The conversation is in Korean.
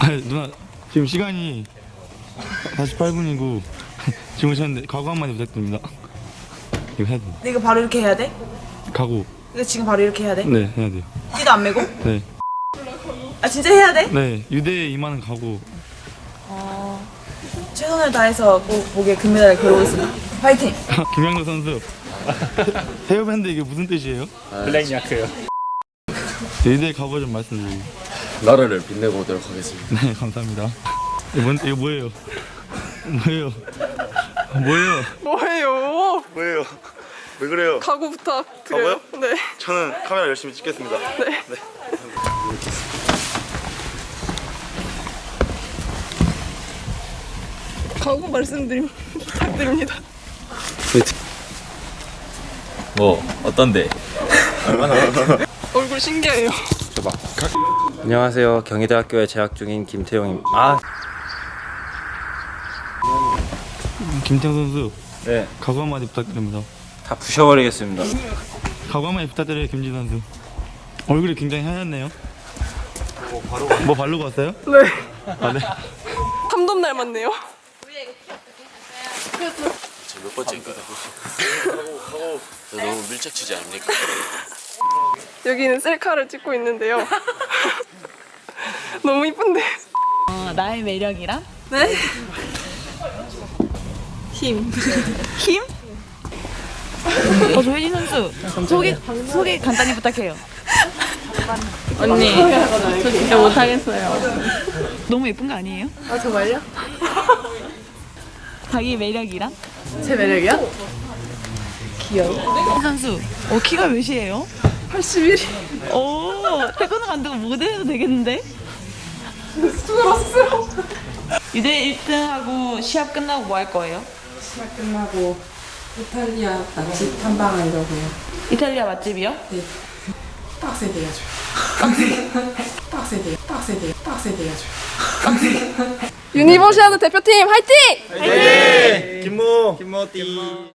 아 누나 지금 시간이 48분이고 지금 오셨는데 각오 한마디 부탁드립니다. 이거 해야 돼. 근데 이거 바로 이렇게 해야 돼? 각오. 이거 지금 바로 이렇게 해야 돼? 네 해야 돼요. 띠도 안 매고? 네. 아 진짜 해야 돼? 네 유대에 임하는 각오. 최선을 다해서 꼭 목에 금메달을 걸어오겠습니다. 파이팅! 김양도 선수. 헤어밴드 이게 무슨 뜻이에요? 블랙 야크요. 유대 각오 좀 말씀드리고. 나라를 빛내고 오도록 하겠습니다. 네 감사합니다. 이거, 뭔, 이거 뭐예요? 뭐예요? 뭐예요? 뭐예요? 뭐예요? 왜 그래요? 각오 부탁드려요. 네. 저는 카메라 열심히 찍겠습니다. 각오 말씀드림 부탁드립니다. 뭐 어떤데? 얼굴 신기해요. 안녕하세요. 경희대학교에 재학 중인 김태용입니다. 아, 김태형 선수 네. 각오 한마디 부탁드립니다. 다 부셔버리겠습니다. 각오 한마디 부탁드려요 김진 선수. 얼굴이 굉장히 하얗네요. 뭐 바르고 왔어요? 네. 아 네. 삼돈 닮았네요. 몇 번째인가요? 너무 밀착 취재 아닙니까? 여기는 셀카를 찍고 있는데요. 너무 이쁜데. 어, 나의 매력이란? 네? 힘. 힘? 어, 조혜진 선수 소개 소개 간단히 부탁해요. 언니, 저 진짜 못하겠어요. 너무 예쁜 거 아니에요? 아, 정말요? 자기 매력이란? 제 매력이야? 혜진 선수 어 키가 몇이에요? 81. 오 태권도 감독 모델해도 되겠는데? 부끄러웠어요. 유대 1등하고 시합 끝나고 뭐 할 거예요? 끝나고 이탈리아 맛집 탐방하려고요. 이탈리아 맛집이요? 빡세게 해야죠. 빡세게, 빡세게, 빡세게 해야죠. 유니버시아드 대표팀 화이팅! 김모 김모띠.